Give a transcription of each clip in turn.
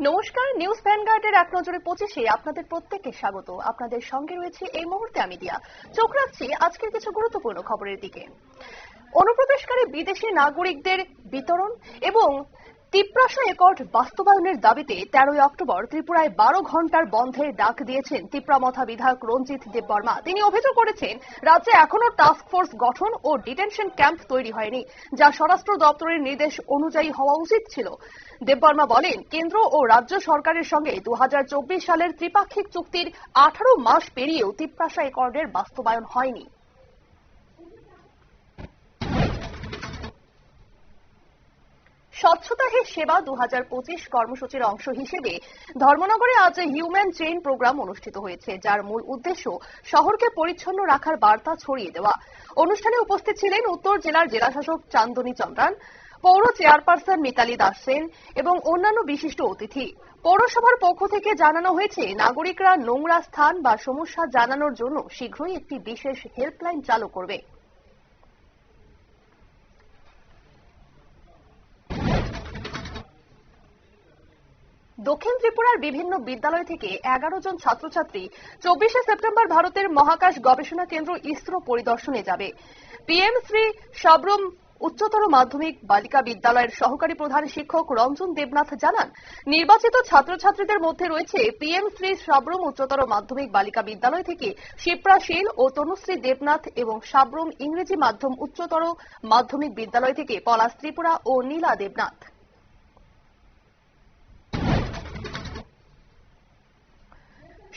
নমস্কার, নিউজ ভ্যানগার্ডের এক নজরে পঁচিশে আপনাদের প্রত্যেককে স্বাগত। আপনাদের সঙ্গে রয়েছে এই মুহূর্তে আমি দিয়া। চোখ রাখছি আজকের কিছু গুরুত্বপূর্ণ খবরের দিকে। অনুপ্রবেশকারী বিদেশি নাগরিকদের বিতরণ এবং তিপ্রাসা একট বাস্তবায়নের দাবিতে তেরোই অক্টোবর ত্রিপুরায় বারো ঘণ্টার বন্ধের ডাক দিয়েছেন তিপ্রামথা বিধায়ক রঞ্জিত দেববর্মা। তিনি অভিযোগ করেছেন, রাজ্যে এখনও টাস্ক ফোর্স গঠন ও ডিটেনশন ক্যাম্প তৈরি হয়নি, যা স্বরাষ্ট্র দপ্তরের নির্দেশ অনুযায়ী হওয়া উচিত ছিল। দেববর্মা বলেন, কেন্দ্র ও রাজ্য সরকারের সঙ্গে দু হাজার চব্বিশ সালের ত্রিপাক্ষিক চুক্তির আঠারো মাস পেরিয়েও তিপ্রাসা একর্ডের বাস্তবায়ন হয়নি। স্বচ্ছতা হে সেবা দু পঁচিশ কর্মসূচির অংশ হিসেবে ধর্মনগরে আজ হিউম্যান চেইন প্রোগ্রাম অনুষ্ঠিত হয়েছে, যার মূল উদ্দেশ্য শহরকে পরিচ্ছন্ন রাখার বার্তা ছড়িয়ে দেওয়া। অনুষ্ঠানে উপস্থিত ছিলেন উত্তর জেলার জেলাশাসক চান্দনী চন্দ্রান, পৌর চেয়ারপারসন মিতালি দাস সেন এবং অন্যান্য বিশিষ্ট অতিথি। পৌরসভার পক্ষ থেকে জানানো হয়েছে, নাগরিকরা নোংরা স্থান বা সমস্যা জানানোর জন্য শীঘ্রই একটি বিশেষ হেল্পলাইন চালু করবে। দক্ষিণ ত্রিপুরার বিভিন্ন বিদ্যালয় থেকে এগারো জন ছাত্রছাত্রী চব্বিশে সেপ্টেম্বর ভারতের মহাকাশ গবেষণা কেন্দ্র ইসরো পরিদর্শনে যাবে। পিএম শ্রী সাবরম উচ্চতর মাধ্যমিক বালিকা বিদ্যালয়ের সহকারী প্রধান শিক্ষক রঞ্জন দেবনাথ জানান, নির্বাচিত ছাত্রছাত্রীদের মধ্যে রয়েছে পিএম শ্রী সাবরম উচ্চতর মাধ্যমিক বালিকা বিদ্যালয় থেকে শিপ্রা শীল ও তনুশ্রী দেবনাথ এবং সাবরম ইংরেজি মাধ্যম উচ্চতর মাধ্যমিক বিদ্যালয় থেকে পলাশ ত্রিপুরা ও নীলা দেবনাথ।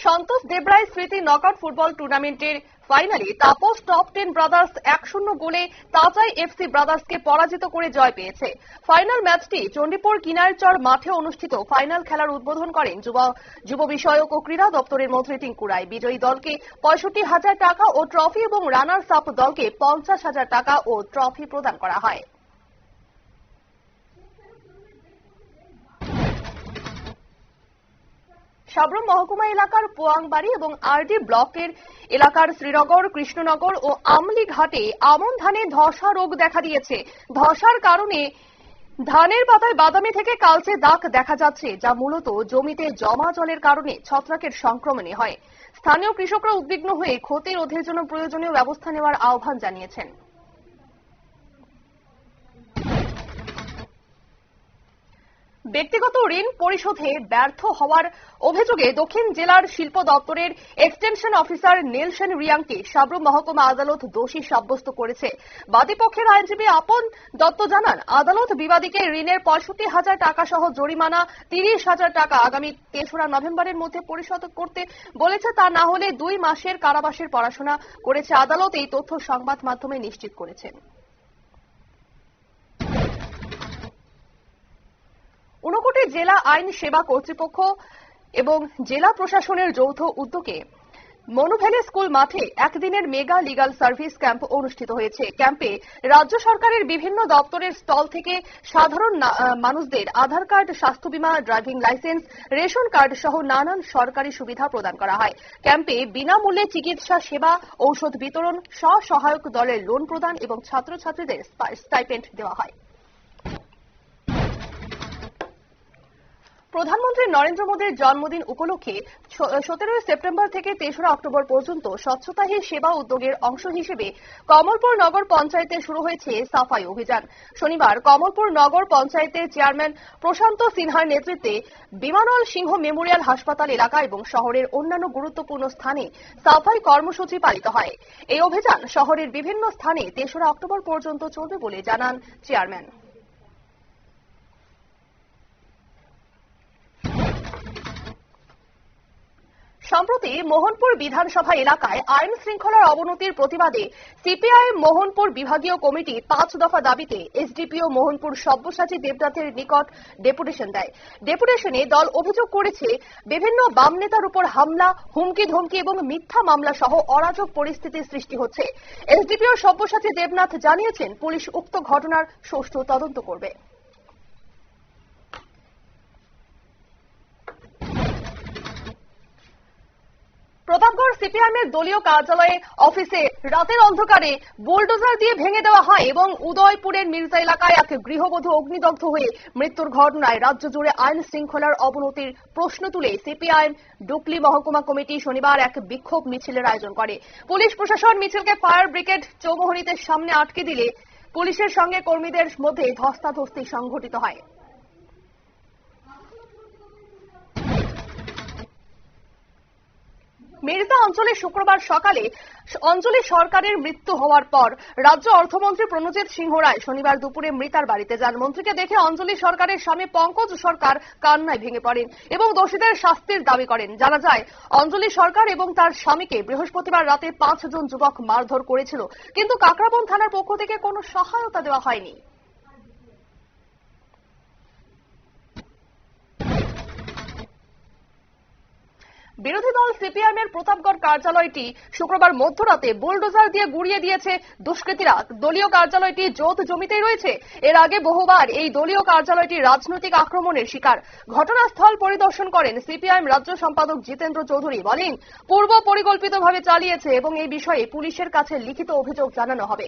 সন্তোষ দেবরায় স্মৃতি নকআউট ফুটবল টুর্নামেন্টের ফাইনালে তাপস টপ টেন ব্রাদার্স এক শূন্য গোলে তাজাই এফসি ব্রাদার্সকে পরাজিত করে জয় পেয়েছে। ফাইনাল ম্যাচটি চণ্ডীপুর কিনারচর মাঠে অনুষ্ঠিত। ফাইনাল খেলার উদ্বোধন করেন যুব- বিষয়ক ও ক্রীড়া দপ্তরের মন্ত্রী টিঙ্কু রায়। বিজয়ী দলকে পঁয়ষট্টি হাজার টাকা ও ট্রফি এবং রানার্স আপ দলকে পঞ্চাশ হাজার টাকা ও ট্রফি প্রদান করা হয়। সাবরম মহকুমা এলাকার পোয়াংবাড়ি এবং আরডি ব্লকের এলাকার শ্রীনগর, কৃষ্ণনগর ও আমলি ঘাটে আমন ধানে ধসা রোগ দেখা দিয়েছে। ধসার কারণে ধানের পাতায় বাদামি থেকে কালচে দাগ দেখা যাচ্ছে, যা মূলত জমিতে জমা জলের কারণে ছত্রাকের সংক্রমণে হয়। স্থানীয় কৃষকরা উদ্বিগ্ন হয়ে ক্ষতি রোধের জন্য প্রয়োজনীয় ব্যবস্থা নেওয়ার আহ্বান জানিয়েছেন। ব্যক্তিগত ঋণ পরিশোধে ব্যর্থ হওয়ার অভিযোগে দক্ষিণ জেলার শিল্প দপ্তরের এক্সটেনশন অফিসার নেলসন রিয়াংকে সাবরুম মহকুমা আদালত দোষী সাব্যস্ত করেছে। বাদীপক্ষের আইনজীবী আপন দত্ত জানান, আদালত বিবাদীকে ঋণের পঁয়ষট্টি হাজার টাকা সহ জরিমানা, তিরিশ হাজার টাকা আগামী তেসরা নভেম্বরের মধ্যে পরিশোধ করতে বলেছে। তা না হলে দুই মাসের কারাবাসের পড়াশোনা করেছে আদালত, এই তথ্য সংবাদ মাধ্যমে নিশ্চিত করেছেন। ঊনকোটি জেলা আইন সেবা কর্তৃপক্ষ এবং জেলা প্রশাসনের যৌথ উদ্যোগে মনুভ্যালি স্কুল মাঠে একদিনের মেগা লিগাল সার্ভিস ক্যাম্প অনুষ্ঠিত হয়েছে। ক্যাম্পে রাজ্য সরকারের বিভিন্ন দপ্তরের স্টল থেকে সাধারণ মানুষদের আধার কার্ড, স্বাস্থ্য বীমা, ড্রাইভিং লাইসেন্স, রেশন কার্ড সহ নানান সরকারি সুবিধা প্রদান করা হয়। ক্যাম্পে বিনামূল্যে চিকিৎসা সেবা, ঔষধ বিতরণ, স্বসহায়ক দলের লোন প্রদান এবং ছাত্রছাত্রীদের স্টাইপেন্ড দেওয়া হয়। প্রধানমন্ত্রী নরেন্দ্র মোদীর জন্মদিন উপলক্ষে সতেরোই সেপ্টেম্বর থেকে তেসরা অক্টোবর পর্যন্ত স্বচ্ছতা হি সেবা উদ্যোগের অংশ হিসেবে কমলপুর নগর পঞ্চায়েতে শুরু হয়েছে সাফাই অভিযান। শনিবার কমলপুর নগর পঞ্চায়েতের চেয়ারম্যান প্রশান্ত সিনহার নেতৃত্বে বিমানল সিংহ মেমোরিয়াল হাসপাতাল এলাকা এবং শহরের অন্যান্য গুরুত্বপূর্ণ স্থানে সাফাই কর্মসূচি পালিত হয়। এই অভিযান শহরের বিভিন্ন স্থানে তেসরা অক্টোবর পর্যন্ত চলবে বলে জানান চেয়ারম্যান। সম্প্রতি মোহনপুর বিধানসভা এলাকায় আইন শৃঙ্খলার অবনতির প্রতিবাদে সিপিআইএম মোহনপুর বিভাগীয় কমিটি পাঁচ দফা দাবিতে এসডিপিও মোহনপুর সব্যসাচী দেবনাথের নিকট ডেপুটেশন দেয়। ডেপুটেশনে দল অভিযোগ করেছে, বিভিন্ন বাম নেতার উপর হামলা হুমকি ধমকি এবং মিথ্যা মামলা সহ অরাজক পরিস্থিতির সৃষ্টি হচ্ছে। এসডিপিও সব্যসাচী দেবনাথ জানিয়েছেন, পুলিশ উক্ত ঘটনার সুষ্ঠু তদন্ত করবে। প্রতাপগড় সিপিআইএম এর দলীয় কার্যালয়ে অফিসে রাতের অন্ধকারে বুলডোজার দিয়ে ভেঙে দেওয়া হয় এবং উদয়পুরের মির্জা এলাকায় এক গৃহবধূ অগ্নিদগ্ধ হয়ে মৃত্যুর ঘটনায় রাজ্য জুড়ে আইন শৃঙ্খলার অবনতির প্রশ্ন তুলে সিপিআইএম ডুকলি মহকুমা কমিটি শনিবার এক বিক্ষোভ মিছিলের আয়োজন করে। পুলিশ প্রশাসন মিছিলকে ফায়ার ব্রিগেড চৌমুহনীতে সামনে আটকে দিলে পুলিশের সঙ্গে কর্মীদের মধ্যে ধস্তাধস্তি সংঘটিত হয়। মির্জা অঞ্চলে শুক্রবার সকালে অঞ্চলে সরকারের মৃত্যু হওয়ার পর রাজ্য অর্থমন্ত্রী প্রণজিৎ সিংহ রায় শনিবার দুপুরে মৃতার বাড়িতে যান। মন্ত্রীকে দেখে অঞ্জলি সরকারের স্বামী পঙ্কজ সরকার কান্নায় ভেঙে পড়েন এবং দোষীদের শাস্তির দাবি করেন। জানা যায়, অঞ্জলি সরকার এবং তার স্বামীকে বৃহস্পতিবার রাতে পাঁচজন যুবক মারধর করেছিল। কিন্তু কাকরাবন থানার পক্ষ থেকে কোনো সহায়তা দেওয়া হয়নি। বিরোধী দল সিপিআইএম এর প্রতাপগড় কার্যালয়টি শুক্রবার মধ্যরাতে বুলডোজার দিয়ে গুড়িয়ে দিয়েছে দুষ্কৃতীরা। দলীয় কার্যালয়টি জোত জমিতেই রয়েছে। এর আগে বহুবার এই দলীয় কার্যালয়টি রাজনৈতিক আক্রমণের শিকার। ঘটনাস্থল পরিদর্শন করেন সিপিআইএম রাজ্য সম্পাদক জিতেন্দ্র চৌধুরী বলেন, পূর্ব পরিকল্পিতভাবে চালিয়েছে এবং এই বিষয়ে পুলিশের কাছে লিখিত অভিযোগ জানানো হবে।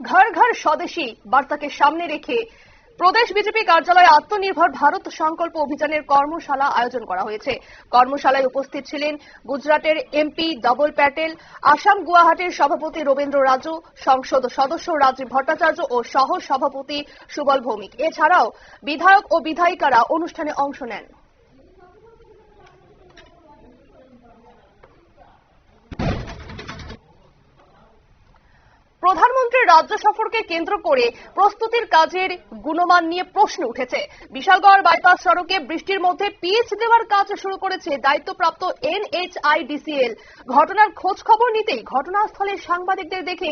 ঘর ঘর স্বদেশী, বার্তাকে সামনে রেখে প্রদেশ বিজেপি কার্যালয়ে আত্মনির্ভর ভারত সংকল্প অভিযানের কর্মশালা আয়োজন করা হয়েছে। কর্মশালায় উপস্থিত ছিলেন গুজরাটের এমপি ডবল প্যাটেল, আসাম গুয়াহাটির সভাপতি রবীন্দ্র রাজু, সংসদ সদস্য রাজীব ভট্টাচার্য ও সহ সভাপতি সুবল ভৌমিক। এছাড়াও বিধায়ক ও বিধায়িকারা অনুষ্ঠানে অংশ নেন। প্রধানমন্ত্রীর রাজ্য সফরকে কেন্দ্র করে প্রস্তুতির কাজের গুণমান নিয়ে প্রশ্ন উঠেছে। বিশালগড় বাইপাস সড়কে বৃষ্টির মধ্যে পিচ দেওয়ার কাজ শুরু করেছে দায়িত্বপ্রাপ্ত এনএইচআইডিসিএল। ঘটনার খোঁজ খবর নিতেই ঘটনাস্থলে সাংবাদিকদের দেখে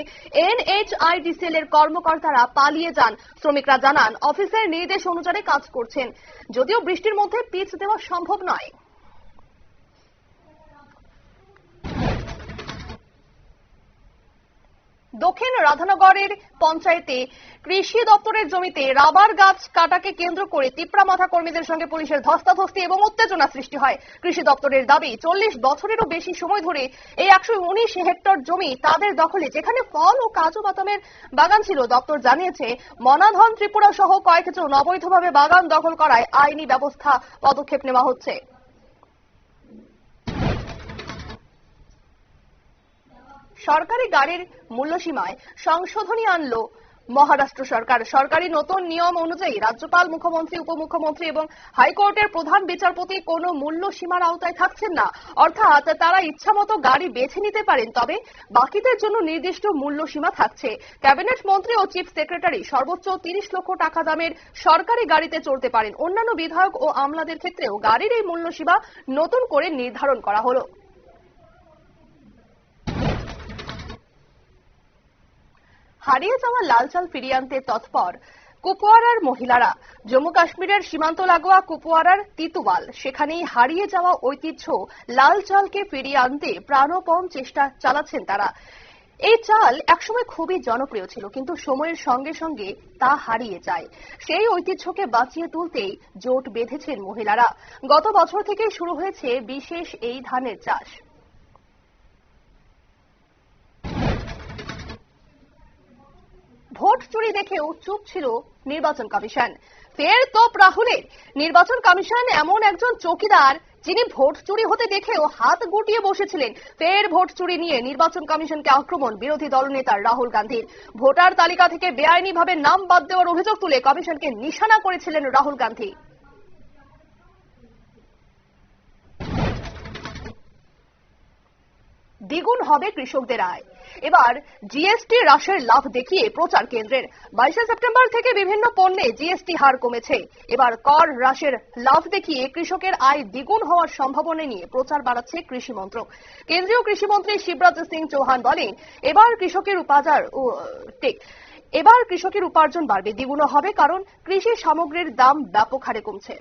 এনএইচআইডিসিএল এর কর্মকর্তারা পালিয়ে যান। শ্রমিকরা জানান, অফিসের নির্দেশ অনুযায়ী কাজ করছেন। যদিও বৃষ্টির মধ্যে পিচ দেওয়া সম্ভব নয়। দক্ষিণ রাধানগরের পঞ্চায়েতে কৃষি দপ্তরের জমিতে রাবার গাছ কাটাকে কেন্দ্র করে তিপ্রামাথা কর্মীদের সঙ্গে পুলিশের ধস্তাধস্তি এবং উত্তেজনা সৃষ্টি হয়। কৃষি দপ্তরের দাবি, চল্লিশ বছরেরও বেশি সময় ধরে এই একশো উনিশ হেক্টর জমি তাদের দখলে, যেখানে ফল ও কাজু বাদামের বাগান ছিল, দপ্তর জানিয়েছে, মনাধন ত্রিপুরা সহ কয়েকজন অবৈধভাবে বাগান দখল করায় আইনি ব্যবস্থা পদক্ষেপ নেওয়া হচ্ছে। সরকারি গাড়ির মূল্যসীমায় সংশোধনী আনলো মহারাষ্ট্র সরকার। সরকারি নতুন নিয়ম অনুযায়ী রাজ্যপাল, মুখ্যমন্ত্রী, উপমুখ্যমন্ত্রী এবং হাইকোর্টের প্রধান বিচারপতি কোনো মূল্য সীমার আওতায় থাকছেন না। অর্থাৎ তারা ইচ্ছামতো গাড়ি বেছে নিতে পারেন, তবে বাকিদের জন্য নির্দিষ্ট মূল্য সীমা থাকছে। ক্যাবিনেট মন্ত্রী ও চিফ সেক্রেটারি সর্বোচ্চ তিরিশ লক্ষ টাকা দামের সরকারি গাড়িতে চড়তে পারেন। অন্যান্য বিধায়ক ও আমলাদের ক্ষেত্রেও গাড়ির এই মূল্য সীমা নতুন করে নির্ধারণ করা হলো। হারিয়ে যাওয়া লাল চাল ফিরিয়ে আনতে তৎপর কুপওয়ারার মহিলারা। জম্মু কাশ্মীরের সীমান্ত লাগোয়া কুপওয়ারার তিতুয়াল সেখানেই হারিয়ে যাওয়া ঐতিহ্য লাল চালকে ফিরিয়ে আনতে প্রাণপণ চেষ্টা চালাচ্ছেন তারা। এই চাল একসময় খুবই জনপ্রিয় ছিল, কিন্তু সময়ের সঙ্গে সঙ্গে তা হারিয়ে যায়। সেই ঐতিহ্যকে বাঁচিয়ে তুলতেই জোট বেঁধেছেন মহিলারা। গত বছর থেকে শুরু হয়েছে বিশেষ এই ধানের চাষ। ভোট চুরি দেখেও চুপ ছিল নির্বাচন কমিশন। ফের তোপ রাহুলের। নির্বাচন কমিশন এমন একজন চৌকিদার যিনি ভোট চুরি হতে দেখেও হাত গুটিয়ে বসেছিলেন। ফের ভোট চুরি নিয়ে নির্বাচন কমিশনকে আক্রমণ বিরোধী দলনেতা রাহুল গান্ধীর। ভোটার তালিকা থেকে বেআইনিভাবে নাম বাদ দেওয়ার অভিযোগ তুলে কমিশনকে নিশানা করেছিলেন রাহুল গান্ধী। দ্বিগুণ হবে কৃষকদের আয়। এবার জিএসটি হ্রাসের লাভ দেখিয়ে প্রচার কেন্দ্রের। বাইশে সেপ্টেম্বর থেকে বিভিন্ন পণ্যে জিএসটি হার কমেছে। এবার কর হ্রাসের লাভ দেখিয়ে কৃষকের আয় দ্বিগুণ হওয়ার সম্ভাবনা নিয়ে প্রচার বাড়াচ্ছে কৃষি মন্ত্রক। কেন্দ্রীয় কৃষিমন্ত্রী শিবরাজ সিং চৌহান বলেন, এবার কৃষকের উপাজার এবার কৃষকের উপার্জন বাড়বে, দ্বিগুণ হবে কারণ কৃষি সামগ্রীর দাম ব্যাপক হারে কমছে।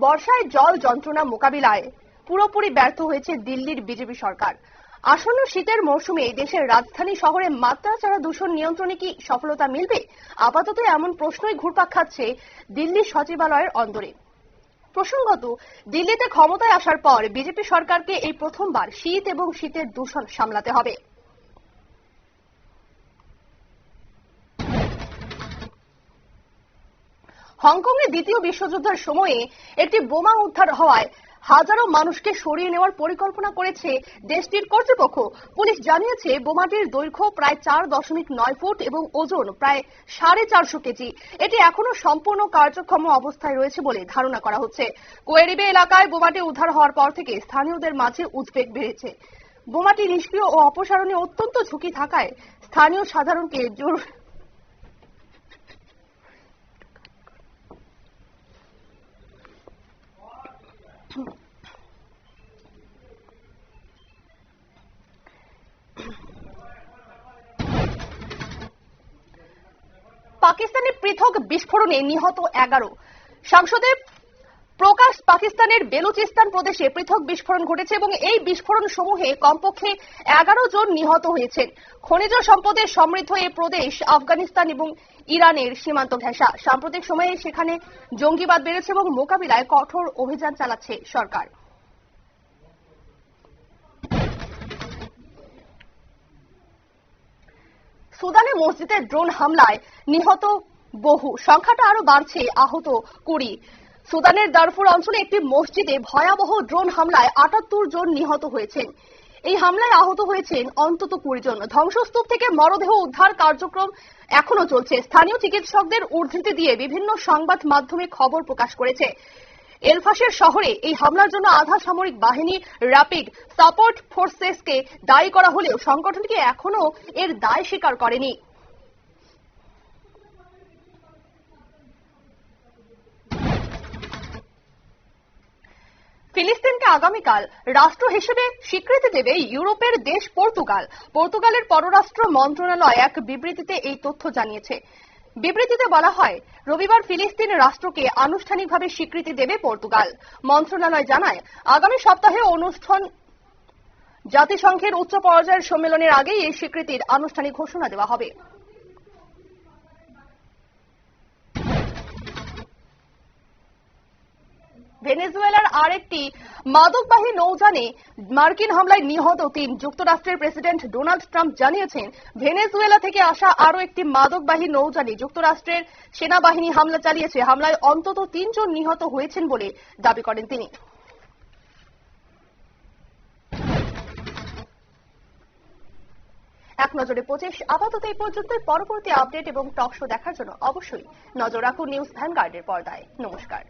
বর্ষায় জল যন্ত্রণা মোকাবিলায়। পুরোপুরি ব্যর্থ হয়েছে দিল্লির বিজেপি সরকার। আসন্ন শীতের মৌসুমে দেশের রাজধানী শহরে মাত্রাচাড়া দূষণ নিয়ন্ত্রণে কি সফলতা মিলবে? আপাতত এমন প্রশ্নই ঘুরপাক খাচ্ছে দিল্লি সচিবালয়ের অন্দরে। প্রসঙ্গত, দিল্লিতে ক্ষমতায় আসার পর বিজেপি সরকারকে এই প্রথমবার শীত এবং শীতের দূষণ সামলাতে হবে। হংকংয়ে দ্বিতীয় বিশ্বযুদ্ধের সময়ে একটি বোমা উদ্ধার হওয়ায় হাজারো মানুষকে সরিয়ে নেওয়ার পরিকল্পনা করেছে দেশটির কর্তৃপক্ষ। পুলিশ জানিয়েছে, বোমাটির দৈর্ঘ্য প্রায় চার দশমিক নয় ফুট এবং ওজন প্রায় সাড়ে চারশো কেজি। এটি এখনও সম্পূর্ণ কার্যক্ষম অবস্থায় রয়েছে বলে ধারণা করা হচ্ছে। কোয়েরিবে এলাকায় বোমাটি উদ্ধার হওয়ার পর থেকে স্থানীয়দের মাঝে উদ্বেগ বেড়েছে। বোমাটি নিষ্ক্রিয় ও অপসারণে অত্যন্ত ঝুঁকি থাকায় স্থানীয় সাধারণকে জোর পাকিস্তানে পৃথক বিস্ফোরণে নিহত এগারো। সংসদে প্রকাশ পাকিস্তানের বেলুচিস্তান প্রদেশে পৃথক বিস্ফোরণ ঘটেছে এবং এই বিস্ফোরণ সমূহে কমপক্ষে এগারো জন নিহত হয়েছেন। খনিজ সম্পদে সমৃদ্ধ এই প্রদেশ আফগানিস্তান এবং ইরানের সীমান্ত ঘেঁষা। সাম্প্রতিক সময়ে সেখানে জঙ্গিবাদ বেড়েছে এবং মোকাবিলায় কঠোর অভিযান চালাচ্ছে সরকার। সুদানে মসজিদের ড্রোন হামলায় নিহত বহু। সংখ্যাটা আরও বাড়ছে, আহত কুড়ি। সুদানের দারফুর অঞ্চলে একটি মসজিদে ভয়াবহ ড্রোন হামলায় আটাত্তর জন নিহত হয়েছেন। এই হামলায় আহত হয়েছেন অন্তত কুড়ি জন। ধ্বংসস্তূপ থেকে মরদেহ উদ্ধার কার্যক্রম এখনও চলছে। স্থানীয় চিকিৎসকদের উদ্ধৃতি দিয়ে বিভিন্ন সংবাদ মাধ্যমে খবর প্রকাশ করেছে। এলফাসের শহরে এই হামলার জন্য আধা সামরিক বাহিনী র্যাপিড সাপোর্ট ফোর্সেসকে দায়ী করা হলেও সংগঠনটি এখনও এর দায় স্বীকার করেনি। ফিলিস্তিনকে আগামীকাল রাষ্ট্র হিসেবে স্বীকৃতি দেবে ইউরোপের দেশ পর্তুগাল। পর্তুগালের পররাষ্ট্র মন্ত্রণালয় এক বিবৃতিতে এই তথ্য জানিয়েছে। বিবৃতিতে বলা হয়, রবিবার ফিলিস্তিন রাষ্ট্রকে আনুষ্ঠানিকভাবে স্বীকৃতি দেবে পর্তুগাল। মন্ত্রণালয় জানায়, আগামী সপ্তাহে অনুষ্ঠান জাতিসংঘের উচ্চ পর্যায়ের সম্মেলনের আগেই এই স্বীকৃতির আনুষ্ঠানিক ঘোষণা দেওয়া হবে। ভেনেজুয়েলার আরেকটি মাদকবাহী নৌযানে মার্কিন হামলায় নিহত তিন যুক্তরাষ্ট্রের প্রেসিডেন্ট ডোনাল্ড ট্রাম্প জানিয়েছেন, ভেনেজুয়েলা থেকে আসা আরও একটি মাদকবাহী নৌযানে যুক্তরাষ্ট্রের সেনাবাহিনী হামলা চালিয়েছে। হামলায় অন্তত তিনজন নিহত হয়েছেন বলে দাবি করেন তিনি। এক নজরে পঁচিশ, আপাতত এই পর্যন্ত পরবর্তী আপডেট এবং টক শো দেখার জন্য অবশ্যই নজর রাখুন নিউজ ভ্যানগার্ডের পর্দায়। নমস্কার।